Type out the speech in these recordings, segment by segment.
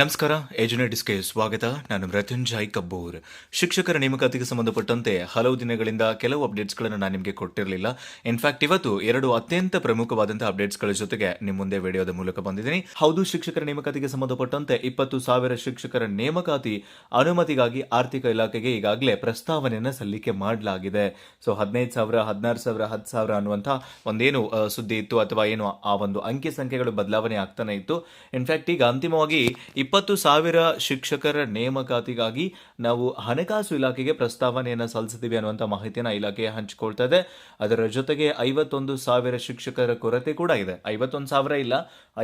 ನಮಸ್ಕಾರ ಏಜುನೇಟಿಸ್ಗೆ ಸ್ವಾಗತ. ನಾನು ಮೃತ್ಯುಂಜಯ್ ಕಬ್ಬೂರ್. ಶಿಕ್ಷಕರ ನೇಮಕಾತಿಗೆ ಸಂಬಂಧಪಟ್ಟಂತೆ ಹಲವು ದಿನಗಳಿಂದ ಕೆಲವು ಅಪ್ಡೇಟ್ಸ್ಗಳನ್ನು ನಾನು ನಿಮಗೆ ಕೊಟ್ಟಿರಲಿಲ್ಲ. ಇನ್ಫ್ಯಾಕ್ಟ್ ಇವತ್ತು ಎರಡು ಅತ್ಯಂತ ಪ್ರಮುಖವಾದಂತಹ ಅಪ್ಡೇಟ್ಸ್ಗಳ ಜೊತೆಗೆ ನಿಮ್ಮ ಮುಂದೆ ವಿಡಿಯೋದ ಮೂಲಕ ಬಂದಿದ್ದೀನಿ. ಹೌದು, ಶಿಕ್ಷಕರ ನೇಮಕಾತಿಗೆ ಸಂಬಂಧಪಟ್ಟಂತೆ ಇಪ್ಪತ್ತು ಸಾವಿರ ಶಿಕ್ಷಕರ ನೇಮಕಾತಿ ಅನುಮತಿಗಾಗಿ ಆರ್ಥಿಕ ಇಲಾಖೆಗೆ ಈಗಾಗಲೇ ಪ್ರಸ್ತಾವನೆಯನ್ನು ಸಲ್ಲಿಕೆ ಮಾಡಲಾಗಿದೆ. ಸೊ ಹದಿನೈದು ಸಾವಿರ, ಹದಿನಾರು ಸಾವಿರ, ಹತ್ತು ಸಾವಿರ ಅನ್ನುವಂಥ ಒಂದೇನು ಸುದ್ದಿ ಇತ್ತು ಅಥವಾ ಏನು ಆ ಒಂದು ಅಂಕಿ ಸಂಖ್ಯೆಗಳು ಬದಲಾವಣೆ ಆಗ್ತಾನೆ ಇತ್ತು. ಇನ್ಫ್ಯಾಕ್ಟ್ ಈಗ ಅಂತಿಮವಾಗಿ ಇಪ್ಪತ್ತು ಸಾವಿರ ಶಿಕ್ಷಕರ ನೇಮಕಾತಿಗಾಗಿ ನಾವು ಹಣಕಾಸು ಇಲಾಖೆಗೆ ಪ್ರಸ್ತಾವನೆಯನ್ನು ಸಲ್ಲಿಸಿದ್ದೀವಿ ಅನ್ನುವಂಥ ಮಾಹಿತಿಯನ್ನು ಇಲಾಖೆ ಹಂಚಿಕೊಳ್ತಾ ಇದೆ ಅದರ ಜೊತೆಗೆ ಐವತ್ತೊಂದು ಸಾವಿರ ಶಿಕ್ಷಕರ ಕೊರತೆ ಕೂಡ ಇದೆ. ಐವತ್ತೊಂದು ಸಾವಿರ ಇಲ್ಲ,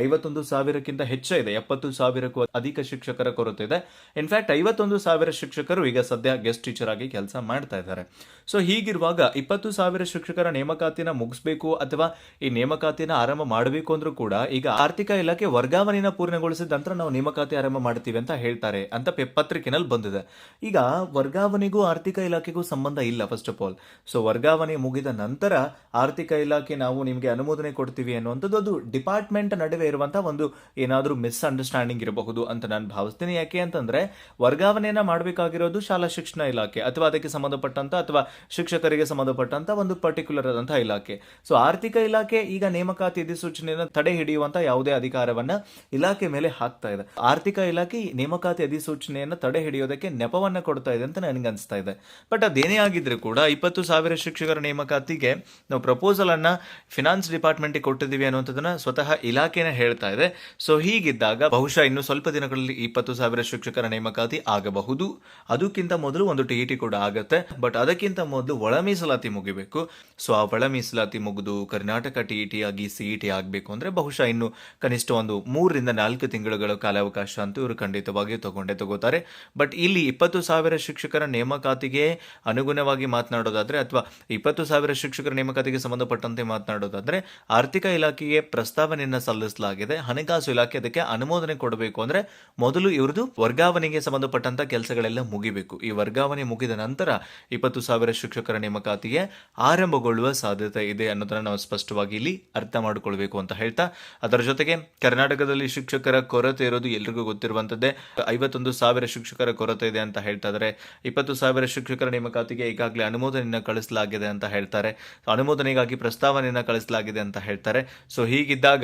ಐವತ್ತೊಂದು ಸಾವಿರಕ್ಕಿಂತ ಹೆಚ್ಚೇ ಇದೆ. ಎಪ್ಪತ್ತು ಸಾವಿರಕ್ಕೂ ಅಧಿಕ ಶಿಕ್ಷಕರ ಕೊರತೆ ಇದೆ. ಇನ್ಫ್ಯಾಕ್ಟ್ ಐವತ್ತೊಂದು ಸಾವಿರ ಶಿಕ್ಷಕರು ಈಗ ಸದ್ಯ ಗೆಸ್ಟ್ ಟೀಚರ್ ಆಗಿ ಕೆಲಸ ಮಾಡ್ತಾ ಇದ್ದಾರೆ. ಸೊ ಹೀಗಿರುವಾಗ ಇಪ್ಪತ್ತು ಸಾವಿರ ಶಿಕ್ಷಕರ ನೇಮಕಾತಿನ ಮುಗಿಸ್ಬೇಕು ಅಥವಾ ಈ ನೇಮಕಾತಿನ ಆರಂಭ ಮಾಡಬೇಕು ಅಂದ್ರೂ ಕೂಡ ಈಗ ಆರ್ಥಿಕ ಇಲಾಖೆ ವರ್ಗಾವಣೆಯನ್ನು ಪೂರ್ಣಗೊಳಿಸಿದ ನಂತರ ನಾವು ನೇಮಕಾತಿ ಆರಂಭ ಮಾಡ್ತೀವಿ ಅಂತ ಹೇಳ್ತಾರೆ ಅಂತ ಪತ್ರಿಕೆನಲ್ಲಿ ಬಂದಿದೆ. ಈಗ ವರ್ಗಾವಣೆಗೂ ಆರ್ಥಿಕ ಇಲಾಖೆಗೂ ಸಂಬಂಧ ಇಲ್ಲ ಫಸ್ಟ್ ಆಫ್ ಆಲ್ ಸೊ ವರ್ಗಾವಣೆ ಮುಗಿದ ನಂತರ ಆರ್ಥಿಕ ಇಲಾಖೆ ನಾವು ನಿಮಗೆ ಅನುಮೋದನೆ ಕೊಡ್ತೀವಿ ಅನ್ನುವಂಥದ್ದು ಅದು ಡಿಪಾರ್ಟ್ಮೆಂಟ್ ನಡುವೆ ಇರುವಂತಹ ಒಂದು ಏನಾದರೂ ಮಿಸ್ ಅಂಡರ್ಸ್ಟ್ಯಾಂಡಿಂಗ್ ಇರಬಹುದು ಅಂತ ನಾನು ಭಾವಿಸ್ತೀನಿ. ಯಾಕೆ ಅಂತಂದ್ರೆ ವರ್ಗಾವಣೆಯನ್ನ ಮಾಡಬೇಕಾಗಿರೋದು ಶಾಲಾ ಶಿಕ್ಷಣ ಇಲಾಖೆ ಅಥವಾ ಅದಕ್ಕೆ ಸಂಬಂಧಪಟ್ಟಂತ ಅಥವಾ ಶಿಕ್ಷಕರಿಗೆ ಸಂಬಂಧಪಟ್ಟಂತ ಒಂದು ಪರ್ಟಿಕ್ಯುಲರ್ ಆದಂತಹ ಇಲಾಖೆ. ಸೊ ಆರ್ಥಿಕ ಇಲಾಖೆ ಈಗ ನೇಮಕಾತಿ ಅಧಿಸೂಚನೆಯನ್ನು ತಡೆ ಹಿಡಿಯುವಂತ ಯಾವುದೇ ಅಧಿಕಾರವನ್ನ ಇಲಾಖೆ ಮೇಲೆ ಹಾಕ್ತಾ ಇದೆ. ಆರ್ಥಿಕ ಇಲಾಖೆ ನೇಮಕಾತಿ ಅಧಿಸೂಚನೆಯನ್ನು ತಡೆ ಹಿಡಿಯೋದಕ್ಕೆ ನೆಪವನ್ನ ಕೊಡ್ತಾ ಇದೆ ಅಂತ ನನಗೆ ಅನಿಸ್ತಾ ಇದೆ. ಬಟ್ ಅದೇನೇ ಆಗಿದ್ರು ಕೂಡ ಇಪ್ಪತ್ತು ಸಾವಿರ ಶಿಕ್ಷಕರ ನೇಮಕಾತಿಗೆ ನಾವು ಪ್ರಪೋಸಲ್ ಅನ್ನ ಫಿನಾನ್ಸ್ ಡಿಪಾರ್ಟ್ಮೆಂಟ್ ಕೊಟ್ಟಿದ್ದೀವಿ ಅನ್ನೋದನ್ನ ಸ್ವತಃ ಇಲಾಖೆನ ಹೇಳ್ತಾ ಇದೆ. ಸೊ ಹೀಗಿದ್ದಾಗ ಬಹುಶಃ ಇನ್ನು ಸ್ವಲ್ಪ ದಿನಗಳಲ್ಲಿ ಇಪ್ಪತ್ತು ಸಾವಿರ ಶಿಕ್ಷಕರ ನೇಮಕಾತಿ ಆಗಬಹುದು. ಅದಕ್ಕಿಂತ ಮೊದಲು ಒಂದು ಟಿ ಕೂಡ ಆಗುತ್ತೆ. ಬಟ್ ಅದಕ್ಕಿಂತ ಮೊದಲು ಒಳ ಮೀಸಲಾತಿ ಮುಗಿಬೇಕು. ಸೊ ಆ ಒಳ ಮೀಸಲಾತಿ ಮುಗಿದು ಕರ್ನಾಟಕ ಟಿ ಟಿ ಆಗಿ ಸಿ ಟಿ ಆಗಬೇಕು ಅಂದ್ರೆ ಬಹುಶಃ ಇನ್ನು ಕನಿಷ್ಠ ಒಂದು ಮೂರರಿಂದ ನಾಲ್ಕು ತಿಂಗಳುಗಳ ಕಾಲಾವಕಾಶ ಅಂತೂ ಇವರು ಖಂಡಿತವಾಗಿ ತಗೊಂಡೇ ತಗೋತಾರೆ. ಬಟ್ ಇಲ್ಲಿ ಇಪ್ಪತ್ತು ಸಾವಿರ ಶಿಕ್ಷಕರ ನೇಮಕಾತಿಗೆ ಅನುಗುಣವಾಗಿ ಮಾತನಾಡೋದಾದ್ರೆ ಅಥವಾ ಇಪ್ಪತ್ತು ಸಾವಿರ ಶಿಕ್ಷಕರ ನೇಮಕಾತಿಗೆ ಸಂಬಂಧಪಟ್ಟಂತೆ ಮಾತನಾಡೋದಾದ್ರೆ ಆರ್ಥಿಕ ಇಲಾಖೆಗೆ ಪ್ರಸ್ತಾವನೆಯನ್ನ ಸಲ್ಲಿಸಲಾಗಿದೆ. ಹಣಕಾಸು ಇಲಾಖೆ ಅದಕ್ಕೆ ಅನುಮೋದನೆ ಕೊಡಬೇಕು ಅಂದ್ರೆ ಮೊದಲು ಇವ್ರದ್ದು ವರ್ಗಾವಣೆಗೆ ಸಂಬಂಧಪಟ್ಟಂತ ಕೆಲಸಗಳೆಲ್ಲ ಮುಗಿಬೇಕು. ಈ ವರ್ಗಾವಣೆ ಮುಗಿದ ನಂತರ ಇಪ್ಪತ್ತು ಸಾವಿರ ಶಿಕ್ಷಕರ ನೇಮಕಾತಿಗೆ ಆರಂಭಗೊಳ್ಳುವ ಸಾಧ್ಯತೆ ಇದೆ ಅನ್ನೋದನ್ನ ನಾವು ಸ್ಪಷ್ಟವಾಗಿ ಇಲ್ಲಿ ಅರ್ಥ ಮಾಡಿಕೊಳ್ಬೇಕು ಅಂತ ಹೇಳ್ತಾ. ಅದರ ಜೊತೆಗೆ ಕರ್ನಾಟಕದಲ್ಲಿ ಶಿಕ್ಷಕರ ಕೊರತೆ ಇರೋದು ಎಲ್ರಿಗೂ ಗೊತ್ತಿರುವಂತದ್ದೇ, ಐವತ್ತೊಂದು ಸಾವಿರ ಶಿಕ್ಷಕರ ಕೊರತೆ ಇದೆ ಅಂತ ಹೇಳ್ತಾ ಇದ್ದಾರೆ ಇಪ್ಪತ್ತು ಸಾವಿರ ಶಿಕ್ಷಕರ ನೇಮಕಾತಿಗೆ ಈಗಾಗಲೇ ಅನುಮೋದನೆಯನ್ನು ಕಳಿಸಲಾಗಿದೆ ಅಂತ ಹೇಳ್ತಾರೆ. ಅನುಮೋದನೆಗಾಗಿ ಪ್ರಸ್ತಾವನೆಯನ್ನು ಕಳಿಸಲಾಗಿದೆ ಅಂತ ಹೇಳ್ತಾರೆ. ಸೊ, ಹೀಗಿದ್ದಾಗ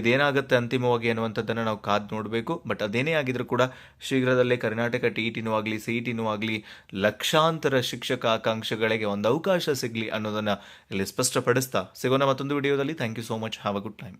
ಇದೇನಾಗುತ್ತೆ ಅಂತಿಮವಾಗಿ ಅನ್ನುವಂಥದ್ದನ್ನು ನಾವು ಕಾದ್ ನೋಡಬೇಕು. ಬಟ್ ಅದೇನೇ ಆಗಿದ್ರು ಕೂಡ ಶೀಘ್ರದಲ್ಲೇ ಕರ್ನಾಟಕ ಟಿ ಟಿನೂ ಆಗಲಿ, ಸಿ ಟಿನೂ ಆಗಲಿ ಲಕ್ಷಾಂತರ ಶಿಕ್ಷಕ ಆಕಾಂಕ್ಷೆಗಳಿಗೆ ಒಂದು ಅವಕಾಶ ಸಿಗಲಿ ಅನ್ನೋದನ್ನ ಇಲ್ಲಿ ಸ್ಪಷ್ಟಪಡಿಸ್ತಾ ಸಿಗೋಣ ಮತ್ತೊಂದು ವಿಡಿಯೋದಲ್ಲಿ. Thank you so much have a good time